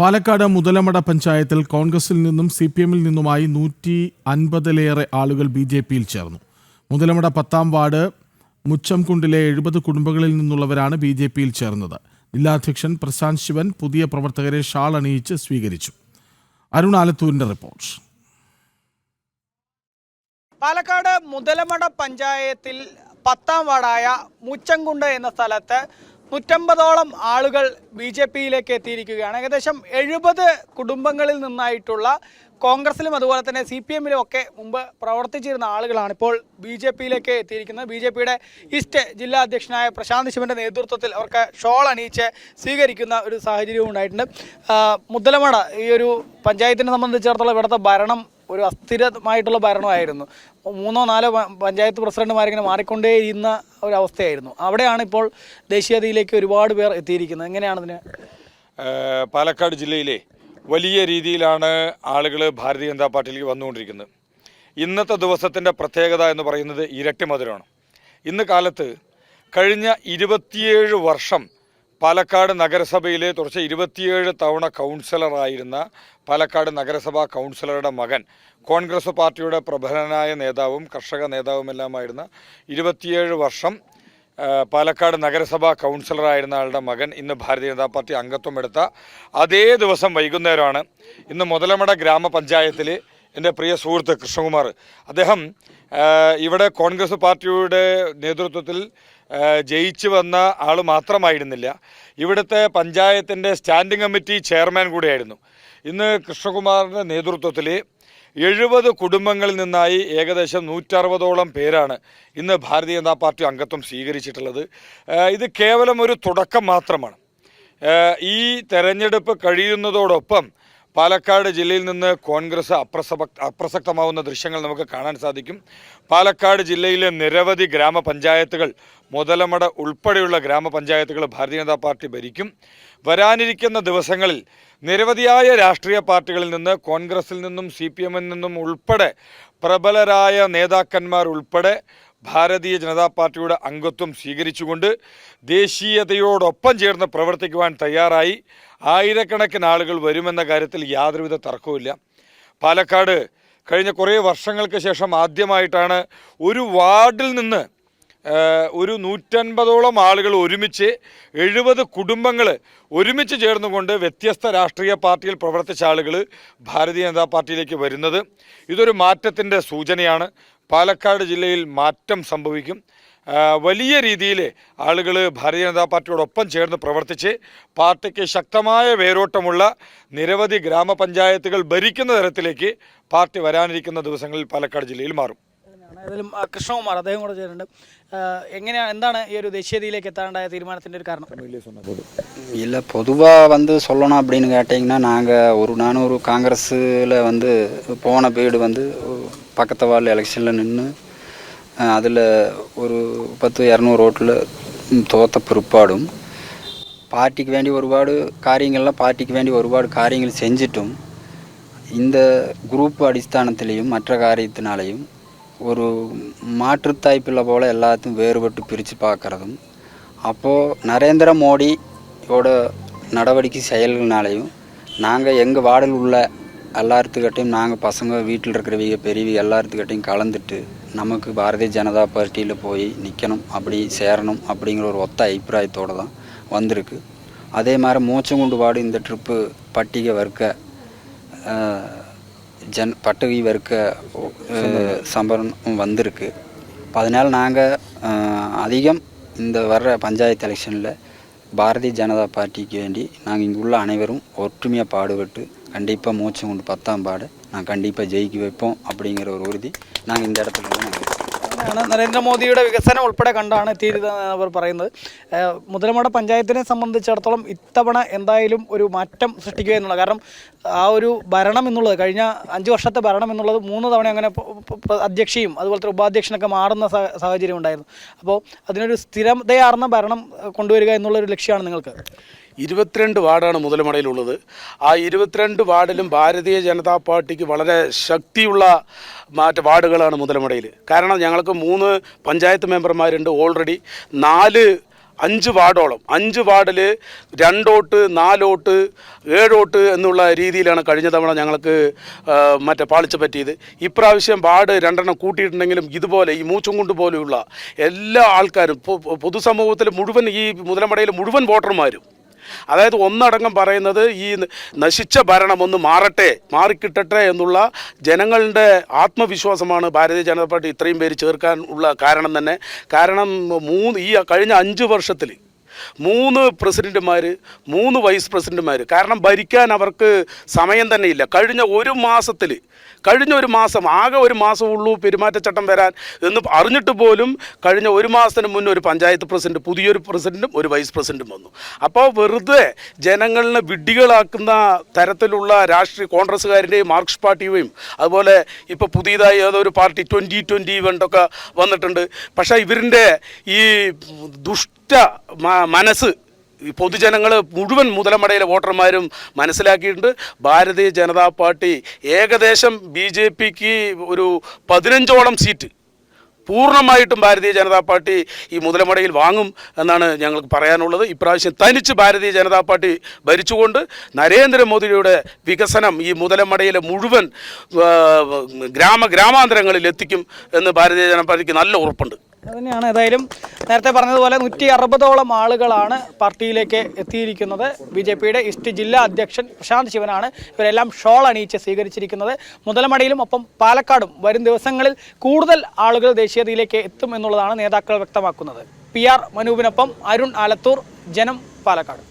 പാലക്കാട് മുതലമട പഞ്ചായത്തിൽ കോൺഗ്രസിൽ നിന്നും സി പി എമ്മിൽ നിന്നുമായി നൂറ്റി അൻപതിലേറെ ആളുകൾ ബി ജെ പിയിൽ ചേർന്നു. മുതലമട പത്താം വാർഡ് മുച്ചംകുണ്ടിലെ എഴുപത് കുടുംബങ്ങളിൽ നിന്നുള്ളവരാണ് ബി ജെ പിയിൽ ചേർന്നത്. ജില്ലാധ്യക്ഷൻ പ്രശാന്ത് ശിവൻ പുതിയ പ്രവർത്തകരെ ഷാൾ അണിയിച്ച് സ്വീകരിച്ചു. അരുൺ ആലത്തൂരിന്റെ റിപ്പോർട്ട്. പാലക്കാട് മുതലമട പഞ്ചായത്തിൽ പത്താം വാർഡായ മുച്ചംകുണ്ട് എന്ന സ്ഥലത്ത് നൂറ്റമ്പതോളം ആളുകൾ ബി ജെ പിയിലേക്ക് എത്തിയിരിക്കുകയാണ്. ഏകദേശം എഴുപത് കുടുംബങ്ങളിൽ നിന്നായിട്ടുള്ള കോൺഗ്രസിലും അതുപോലെ തന്നെ സി പി എമ്മിലും ഒക്കെ മുമ്പ് പ്രവർത്തിച്ചിരുന്ന ആളുകളാണ് ഇപ്പോൾ ബി ജെ പിയിലേക്ക് എത്തിയിരിക്കുന്നത്. ബി ജെ പിയുടെ ഈസ്റ്റ് ജില്ലാ അധ്യക്ഷനായ പ്രശാന്ത് ശിവന്റെ നേതൃത്വത്തിൽ അവർക്ക് ഷോൾ അണിയിച്ച് സ്വീകരിക്കുന്ന ഒരു സാഹചര്യവും ഉണ്ടായിട്ടുണ്ട്. മുതലമട ഈ ഒരു പഞ്ചായത്തിനെ സംബന്ധിച്ചിടത്തോളം ഇവിടുത്തെ ഭരണം ഒരു അസ്ഥിരമായിട്ടുള്ള ഭരണമായിരുന്നു. മൂന്നോ നാലോ പഞ്ചായത്ത് പ്രസിഡന്റുമാരിങ്ങനെ മാറിക്കൊണ്ടേയിരുന്ന ഒരു അവസ്ഥയായിരുന്നു അവിടെയാണ് ഇപ്പോൾ ദേശീയതയിലേക്ക് ഒരുപാട് പേർ എത്തിയിരിക്കുന്നത്. എങ്ങനെയാണ് ഇതിന് പാലക്കാട് ജില്ലയിലെ വലിയ രീതിയിലാണ് ആളുകൾ ഭാരതീയ ജനതാ പാർട്ടിയിലേക്ക് വന്നുകൊണ്ടിരിക്കുന്നത്. ഇന്നത്തെ ദിവസത്തിന്റെ പ്രത്യേകത എന്ന് പറയുന്നത് ഇരട്ടി മധുരമാണ്. ഇന്ന് കാലത്ത് കഴിഞ്ഞ ഇരുപത്തിയേഴ് വർഷം പാലക്കാട് നഗരസഭയിലെ തുടർച്ച ഇരുപത്തിയേഴ് തവണ കൗൺസിലറായിരുന്ന പാലക്കാട് നഗരസഭാ കൗൺസിലറുടെ മകൻ കോൺഗ്രസ് പാർട്ടിയുടെ പ്രബലനായ നേതാവും കർഷക നേതാവുമെല്ലാമായിരുന്ന ഇരുപത്തിയേഴ് വർഷം പാലക്കാട് നഗരസഭാ കൗൺസിലറായിരുന്ന ആളുടെ മകൻ ഇന്ന് ഭാരതീയ ജനതാ പാർട്ടി അംഗത്വം എടുത്ത അതേ ദിവസം വൈകുന്നേരമാണ് ഇന്ന് മുതലമട ഗ്രാമപഞ്ചായത്തിൽ എന്റെ പ്രിയ സുഹൃത്ത് കൃഷ്ണകുമാർ. അദ്ദേഹം ഇവിടെ കോൺഗ്രസ് പാർട്ടിയുടെ നേതൃത്വത്തിൽ ജയിച്ചു വന്ന ആൾ മാത്രമായിരുന്നില്ല. ഇവിടുത്തെ പഞ്ചായത്തിന്റെ സ്റ്റാൻഡിംഗ് കമ്മിറ്റി ചെയർമാൻ കൂടിയായിരുന്നു. ഇന്ന് കൃഷ്ണകുമാറിന്റെ നേതൃത്വത്തിൽ എഴുപത് കുടുംബങ്ങളിൽ നിന്നായി ഏകദേശം നൂറ്ററുപതോളം പേരാണ് ഇന്ന് ഭാരതീയ ജനതാ പാർട്ടി അംഗത്വം സ്വീകരിച്ചിട്ടുള്ളത്. ഇത് കേവലം ഒരു തുടക്കം മാത്രമാണ്. ഈ തെരഞ്ഞെടുപ്പ് കഴിയുന്നതോടൊപ്പം പാലക്കാട് ജില്ലയിൽ നിന്ന് കോൺഗ്രസ് അപ്രസക്ത അപ്രസക്തമാവുന്ന ദൃശ്യങ്ങൾ നമുക്ക് കാണാൻ സാധിക്കും. പാലക്കാട് ജില്ലയിലെ നിരവധി ഗ്രാമപഞ്ചായത്തുകൾ മുതലമട ഉൾപ്പെടെയുള്ള ഗ്രാമപഞ്ചായത്തുകൾ ഭാരതീയ ജനതാ പാർട്ടി ഭരിക്കും. വരാനിരിക്കുന്ന ദിവസങ്ങളിൽ നിരവധിയായ രാഷ്ട്രീയ പാർട്ടികളിൽ നിന്ന് കോൺഗ്രസിൽ നിന്നും സി പി എമ്മിൽ നിന്നും ഉൾപ്പെടെ പ്രബലരായ നേതാക്കന്മാർ ഉൾപ്പെടെ ഭാരതീയ ജനതാ പാർട്ടിയുടെ അംഗത്വം സ്വീകരിച്ചുകൊണ്ട് ദേശീയതയോടൊപ്പം ചേർന്ന് പ്രവർത്തിക്കുവാൻ തയ്യാറായി. ആയിരക്കണക്കിന് ആളുകൾ വരുമെന്ന കാര്യത്തിൽ യാതൊരുവിധ തർക്കവുമില്ല. പാലക്കാട് കഴിഞ്ഞ കുറേ വർഷങ്ങൾക്ക് ശേഷം ആദ്യമായിട്ടാണ് ഒരു വാർഡിൽ നിന്ന് ഒരു നൂറ്റൻപതോളം ആളുകൾ ഒരുമിച്ച് എഴുപത് കുടുംബങ്ങൾ ഒരുമിച്ച് ചേർന്നുകൊണ്ട് വ്യത്യസ്ത രാഷ്ട്രീയ പാർട്ടിയിൽ പ്രവർത്തിച്ച ആളുകൾ ഭാരതീയ ജനതാ പാർട്ടിയിലേക്ക് വരുന്നത്. ഇതൊരു മാറ്റത്തിന്റെ സൂചനയാണ്. പാലക്കാട് ജില്ലയിൽ മാറ്റം സംഭവിക്കും. വലിയ രീതിയിൽ ആളുകൾ ഭാരതീയ ജനതാ പാർട്ടിയോടൊപ്പം ചേർന്ന് പ്രവർത്തിച്ച് പാർട്ടിക്ക് ശക്തമായ വേരോട്ടമുള്ള നിരവധി ഗ്രാമപഞ്ചായത്തുകൾ ഭരിക്കുന്ന തരത്തിലേക്ക് പാർട്ടി വരാനിരിക്കുന്ന ദിവസങ്ങളിൽ പാലക്കാട് ജില്ലയിൽ മാറും. ഏതായാലും ആ, കൃഷ്ണകുമാർ അദ്ദേഹം കൂടെ ചേരുന്നുണ്ട് എങ്ങനെയാണ് എന്താണ് ഈ ഒരു ദേശീയതയിലേക്ക് എത്താനുണ്ടായ തീരുമാനത്തിന്റെ ഒരു കാരണം இல்லை பொதுவாக வந்து சொல்லணும் அப்படின்னு கேட்டிங்கன்னா நாங்கள் ஒரு நான் ஒரு காங்கிரஸில் வந்து போன பீடு வந்து பக்கத்து வார்டு எலெக்ஷனில் நின்று அதில் ஒரு பத்து இரநூறு ஓட்டில் தோத்த பிற்பாடும் பார்ட்டிக்கு வேண்டி ஒருபாடு காரியங்கள்லாம் பார்ட்டிக்கு வேண்டி ஒருபாடு காரியங்கள் செஞ்சிட்டும் இந்த குரூப் அடிஸ்தானத்திலையும் மற்ற காரியத்தினாலையும் ஒரு மாற்றுத்தாய்ப்பில் போல் எல்லாத்தையும் வேறுபட்டு பிரித்து பார்க்குறதும் அப்போது நரேந்திர மோடியோட நடவடிக்கை செயல்கள்னாலையும் நாங்கள் எங்கள் வார்டில் உள்ள எல்லாத்துக்கிட்டையும் நாங்கள் பசங்க வீட்டில் இருக்கிறவங்க பெரியவங்க எல்லாத்துக்கிட்டையும் கலந்துட்டு நமக்கு பாரதிய ஜனதா பார்ட்டியில் போய் நிற்கணும் அப்படி சேரணும் அப்படிங்கிற ஒரு ஒத்த அபிப்பிராயத்தோடு தான் வந்திருக்கு. அதே மாதிரி மூச்சங்குண்டு வார்டு இந்த ட்ரிப்பு பட்டிகை வர்க்க ஜன் பட்டகை வறுக்க அஹ், சம்பரம் வந்திருக்கு. அதனால் நாங்கள் அதிகம் இந்த வர்ற பஞ்சாயத்து எலெக்ஷனில் பாரதிய ஜனதா பார்ட்டிக்கு வேண்டி நாங்கள் இங்கே உள்ள அனைவரும் ஒற்றுமையாக பாடுபட்டு கண்டிப்பாக மூச்சு கொண்டு பத்தாம் பாடு நான் கண்டிப்பாக ஜெயிக்க வைப்போம் அப்படிங்கிற ஒரு உறுதி நாங்கள் இந்த இடத்துல ആണ് നരേന്ദ്രമോദിയുടെ വികസനം ഉൾപ്പെടെ കണ്ടാണ് എത്തിയിരുന്നതെന്ന് അവർ പറയുന്നത്. മുതലമട പഞ്ചായത്തിനെ സംബന്ധിച്ചിടത്തോളം ഇത്തവണ എന്തായാലും ഒരു മാറ്റം സൃഷ്ടിക്കുക എന്നുള്ളത്. കാരണം ആ ഒരു ഭരണം എന്നുള്ളത് കഴിഞ്ഞ അഞ്ച് വർഷത്തെ ഭരണം എന്നുള്ളത് മൂന്ന് തവണ അങ്ങനെ അധ്യക്ഷയും അതുപോലത്തെ ഉപാധ്യക്ഷനൊക്കെ മാറുന്ന സാഹചര്യം ഉണ്ടായിരുന്നു. അപ്പോൾ അതിനൊരു സ്ഥിരതയാർന്ന ഭരണം കൊണ്ടുവരിക എന്നുള്ളൊരു ലക്ഷ്യമാണ് നിങ്ങൾക്ക്? ഇരുപത്തിരണ്ട് വാർഡാണ് മുതലമടയിലുള്ളത്. ആ ഇരുപത്തിരണ്ട് വാർഡിലും ഭാരതീയ ജനതാ പാർട്ടിക്ക് വളരെ ശക്തിയുള്ള മറ്റ് വാർഡുകളാണ് മുതലമടയിൽ. കാരണം ഞങ്ങൾക്ക് മൂന്ന് പഞ്ചായത്ത് മെമ്പർമാരുണ്ട് ഓൾറെഡി. നാല് അഞ്ച് വാർഡോളം. അഞ്ച് വാർഡിൽ രണ്ടോട്ട് നാലോട്ട് ഏഴോട്ട് എന്നുള്ള രീതിയിലാണ് കഴിഞ്ഞ തവണ ഞങ്ങൾക്ക് മറ്റേ പാളിച്ച പറ്റിയത്. ഇപ്രാവശ്യം വാർഡ് രണ്ടെണ്ണം കൂട്ടിയിട്ടുണ്ടെങ്കിലും ഇതുപോലെ ഈ മൂച്ചുംകുണ്ട് പോലെയുള്ള എല്ലാ ആൾക്കാരും പൊതുസമൂഹത്തിൽ മുഴുവൻ ഈ മുതലമടയിൽ മുഴുവൻ വോട്ടർമാരും അതായത് ഒന്നടങ്കം പറയുന്നത് ഈ നശിച്ച ഭരണം ഒന്ന് മാറട്ടെ മാറിക്കിട്ടട്ടെ എന്നുള്ള ജനങ്ങളുടെ ആത്മവിശ്വാസമാണ് ഭാരതീയ ജനതാ പാർട്ടി ഇത്രയും പേര് ചേർക്കാൻ ഉള്ള കാരണം തന്നെ. കാരണം മൂന്ന് ഈ കഴിഞ്ഞ അഞ്ച് വർഷത്തിൽ മൂന്ന് പ്രസിഡന്റുമാർ മൂന്ന് വൈസ് പ്രസിഡന്റുമാർ കാരണം ഭരിക്കാൻ അവർക്ക് സമയം തന്നെ ഇല്ല. കഴിഞ്ഞ ഒരു മാസത്തിൽ കഴിഞ്ഞ ഒരു മാസം ആകെ ഒരു മാസമുള്ളൂ പെരുമാറ്റച്ചട്ടം വരാൻ എന്ന് അറിഞ്ഞിട്ട് പോലും കഴിഞ്ഞ ഒരു മാസത്തിന് മുന്നേ ഒരു പഞ്ചായത്ത് പ്രസിഡന്റ് പുതിയൊരു പ്രസിഡന്റും ഒരു വൈസ് പ്രസിഡന്റും വന്നു. അപ്പോൾ വെറുതെ ജനങ്ങളിനെ വിഡ്ഢികളാക്കുന്ന തരത്തിലുള്ള രാഷ്ട്രീയ കോൺഗ്രസ്സുകാരുടെയും മാർക്സ് പാർട്ടിയുടെയും അതുപോലെ ഇപ്പോൾ പുതിയതായി ഏതൊരു പാർട്ടി ട്വന്റി ട്വന്റി ഇവന്റൊക്കെ വന്നിട്ടുണ്ട്. പക്ഷേ ഇവരിന്റെ ഈ ദുഷ്ട മ- മനസ്സ് പൊതുജനങ്ങൾ മുഴുവൻ മുതലമടയിലെ വോട്ടർമാരും മനസ്സിലാക്കിയിട്ടുണ്ട്. ഭാരതീയ ജനതാ പാർട്ടി ഏകദേശം ബി ജെ പിക്ക് ഒരു പതിനഞ്ചോളം സീറ്റ് പൂർണമായിട്ടും ഭാരതീയ ജനതാ പാർട്ടി ഈ മുതലമടയിൽ വാങ്ങും എന്നാണ് ഞങ്ങൾക്ക് പറയാനുള്ളത്. ഇപ്രാവശ്യം തനിച്ച് ഭാരതീയ ജനതാ പാർട്ടി ഭരിച്ചുകൊണ്ട് നരേന്ദ്രമോദിയുടെ വികസനം ഈ മുതലമടയിലെ മുഴുവൻ ഗ്രാമ ഗ്രാമാന്തരങ്ങളിൽ എത്തിക്കും എന്ന് ഭാരതീയ ജനതാ പാർട്ടിക്ക് നല്ല ഉറപ്പുണ്ട്. അതുതന്നെയാണ് ഏതായാലും നേരത്തെ പറഞ്ഞതുപോലെ നൂറ്റി അറുപതോളം ആളുകളാണ് പാർട്ടിയിലേക്ക് എത്തിയിരിക്കുന്നത്. ബി ജെ പിയുടെ ഈസ്റ്റ് ജില്ലാ അധ്യക്ഷൻ പ്രശാന്ത് ശിവനാണ്. ഇവരെല്ലാം ഷോൾ അണിയിച്ച് സ്വീകരിച്ചിരിക്കുന്നത്. മുതലമടയിലും ഒപ്പം പാലക്കാടും വരും ദിവസങ്ങളിൽ കൂടുതൽ ആളുകൾ ദേശീയതയിലേക്ക് എത്തും എന്നുള്ളതാണ് നേതാക്കൾ വ്യക്തമാക്കുന്നത്. പി ആർ മനൂപിനൊപ്പം അരുൺ ആലത്തൂർ ജനം പാലക്കാട്.